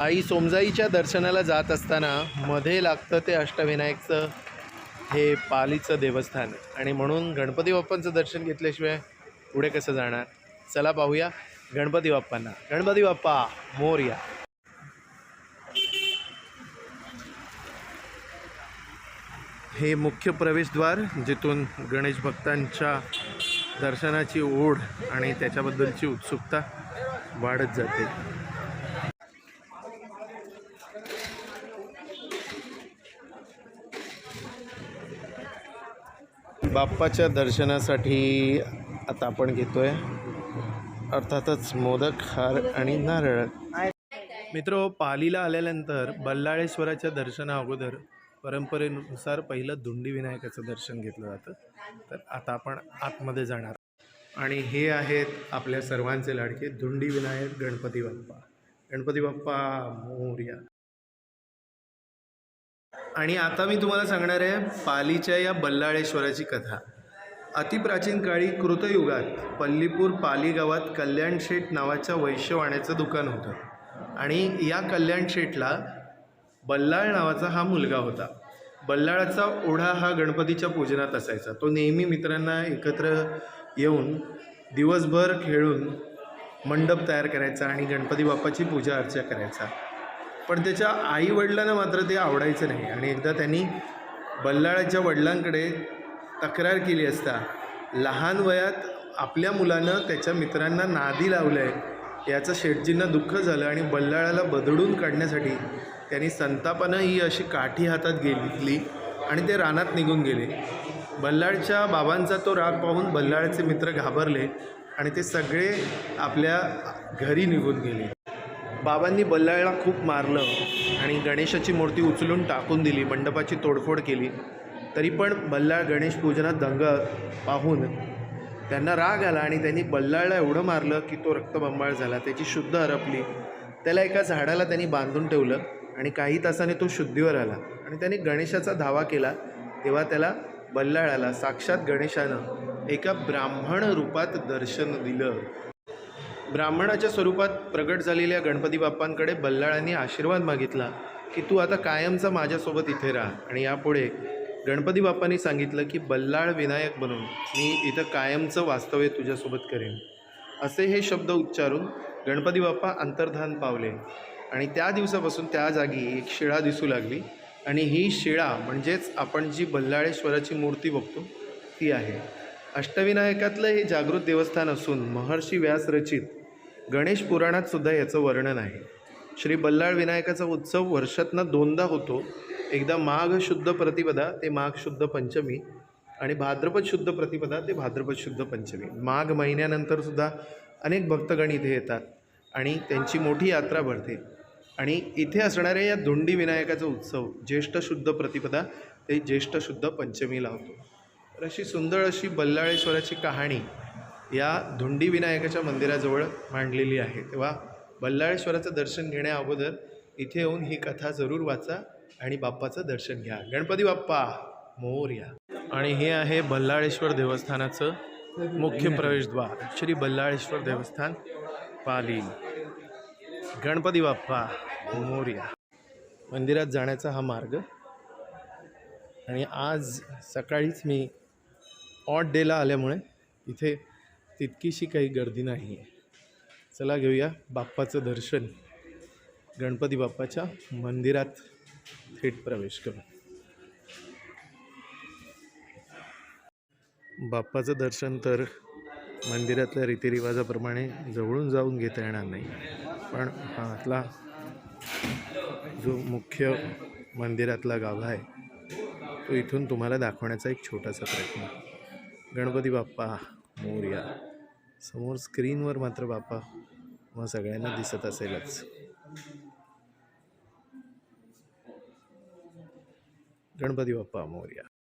आई सोमजाईच्या दर्शनाला जात असताना मध्ये लागतं ते अष्टविनायकचं हे पालीचं देवस्थान. आणि म्हणून गणपती बाप्पांचं दर्शन घेतल्याशिवाय पुढे कसं जाणार? चला पाहूया गणपती बाप्पांना. गणपती बाप्पा मोरया हे मुख्य प्रवेशद्वार जिथून गणेश भक्तांच्या दर्शनाची ओढ आणि त्याच्याबद्दलची उत्सुकता वाढत जाते. बाप्पाच्या दर्शनासाठी आता आपण घेतोय. अर्थातच मोदक हार आणि नारळ. मित्र पालीला आल्यानंतर बल्लाळेश्वराच्या दर्शना अगोदर परंपरेनुसार पहिलं धुंडी विनायकाचं दर्शन घेतलं जातं. तर आता आपण आतमध्ये जाणार. आणि हे आहेत आपल्या सर्वांचे लाडके धुंडी विनायक गणपती बाप्पा. गणपती बाप्पा मोर्या. आणि आता मी तुम्हाला सांगणार आहे पालीच्या या बल्लाळेश्वराची कथा. अतिप्राचीन काळी कृतयुगात पल्लीपूर पाली गावात कल्याण शेठ नावाच्या वैश्यवाण्याचं दुकान होतं. आणि या कल्याण शेठला बल्लाळ नावाचा हा मुलगा होता. बल्लाळाचा ओढा हा गणपतीच्या पूजनात असायचा. तो नेहमी मित्रांना एकत्र येऊन दिवसभर खेळून मंडप तयार करायचा आणि गणपती बाप्पाची पूजा अर्चा करायचा. पण त्याच्या आईवडिलांना मात्र ते आवडायचं नाही. आणि एकदा त्यांनी बल्लाळाच्या वडिलांकडे तक्रार केली असता लहान वयात आपल्या मुलानं त्याच्या मित्रांना नादी लावलं आहे याचं शेटजींना दुःख झालं आणि बल्लाळाला बदडून काढण्यासाठी त्यांनी संतापानं ही अशी काठी हातात घेतली आणि ते रानात निघून गेले. बल्लाळच्या बाबांचा तो राग पाहून बल्लाळचे मित्र घाबरले आणि ते सगळे आपल्या घरी निघून गेले. बाबांनी बल्लाळला खूप मारलं आणि गणेशाची मूर्ती उचलून टाकून दिली मंडपाची तोडफोड केली. तरी पण बल्लाळ गणेश पूजनात दंग पाहून त्यांना राग आला आणि त्यांनी बल्लाळला एवढं मारलं की तो रक्तबंबाळ झाला. त्याची शुद्ध हरपली. त्याला एका झाडाला त्यांनी बांधून ठेवलं आणि काही तासाने तो शुद्धीवर आला. आणि त्याने गणेशाचा धावा केला. तेव्हा त्याला बल्लाळाला साक्षात गणेशानं एका ब्राह्मण रूपात दर्शन दिलं. ब्राह्मणाच्या स्वरूपात प्रगट झालेल्या गणपती बाप्पांकडे बल्लाळांनी आशीर्वाद मागितला की तू आता कायमचा माझ्यासोबत इथे राहा. आणि यापुढे गणपती बाप्पांनी सांगितलं की बल्लाळ विनायक बनून मी इथं कायमचं वास्तव्य तुझ्यासोबत करेन. असे हे शब्द उच्चारून गणपती बाप्पा अंतर्धान पावले. आणि त्या दिवसापासून त्या जागी एक शिळा दिसू लागली. आणि ही शिळा म्हणजेच आपण जी बल्लाळेश्वराची मूर्ती बघतो ती आहे. अष्टविनायकातलं हे जागृत देवस्थान असून महर्षी व्यास रचित गणेश पुराणात सुद्धा याचं वर्णन आहे. श्री बल्लाळ विनायकाचा उत्सव वर्षातनं दोनदा होतो. एकदा माघ शुद्ध प्रतिपदा ते माघ शुद्ध पंचमी आणि भाद्रपद शुद्ध प्रतिपदा ते भाद्रपद शुद्ध पंचमी. माघ महिन्यानंतरसुद्धा अनेक भक्तगण इथे येतात आणि त्यांची मोठी यात्रा भरते. आणि इथे असणाऱ्या या धोंडी विनायकाचा उत्सव ज्येष्ठ शुद्ध प्रतिपदा ते ज्येष्ठ शुद्ध पंचमीला होतो. तर अशी सुंदर अशी बल्लाळेश्वराची कहाणी या धुंडी विनायकाच्या मंदिराजवळ मांडलेली आहे. तेव्हा बल्लाळेश्वराचं दर्शन घेण्या अगोदर इथे येऊन ही कथा जरूर वाचा आणि बाप्पाचं दर्शन घ्या. गणपती बाप्पा मोर्या आणि हे आहे बल्लाळेश्वर देवस्थानाचं मुख्य प्रवेशद्वार. श्री बल्लाळेश्वर देवस्थान पाली. गणपती बाप्पा मोर्या मंदिरात जाण्याचा हा मार्ग. आणि आज सकाळीच मी ऑट डेला आल्यामुळे इथे तितकीशी काही गर्दी नाही आहे. चला घेऊया बाप्पाचं दर्शन. गणपती बाप्पाच्या मंदिरात थेट प्रवेश करू बाप्पाचं दर्शन तर मंदिरातल्या रीतिरिवाजाप्रमाणे जवळून जाऊन घेता येणार नाही. पण हा आतला जो मुख्य मंदिरातला गाभा आहे तो इथून तुम्हाला दाखवण्याचा एक छोटासा प्रयत्न. गणपती बाप्पा मोरया. समोर स्क्रीनवर मात्र बाप्पा मग सगळ्यांना दिसत असेलच. गणपती बाप्पा मोर्या.